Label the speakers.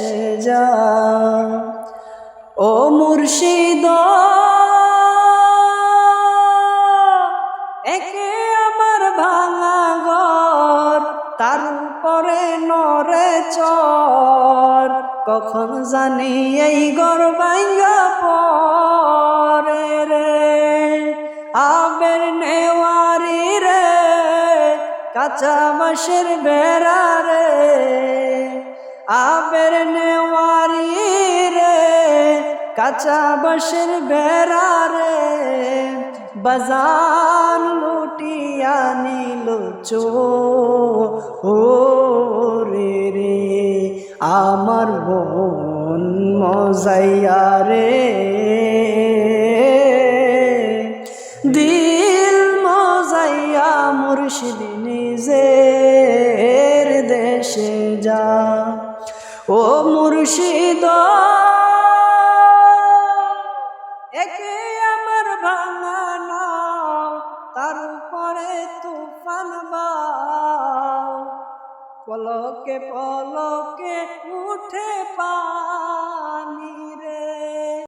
Speaker 1: দেশে যা। ও মুর্শিদ, একে আমার ভাঙা ঘর, তার উপরে নরে চর। কখন জানি এই গর ভাঙ্গা পরে রে। আবের নেওয়ারি রে, কাঁচা বাঁশের বেড়া রে। আবের নেওয়ারি রে, কাঁচা বাঁশের বেড়া রে। বাজান লুটিয়া নিল চো ও রে রে। আমার বোন মজাইয়া রে। দিল মজাইয়া মুর্শিদ নিজের দেশে যা। ও মুর্শিদ। একে আমার ভাঙানো তার উপরে তুফান পলকে পলকে উঠে পানি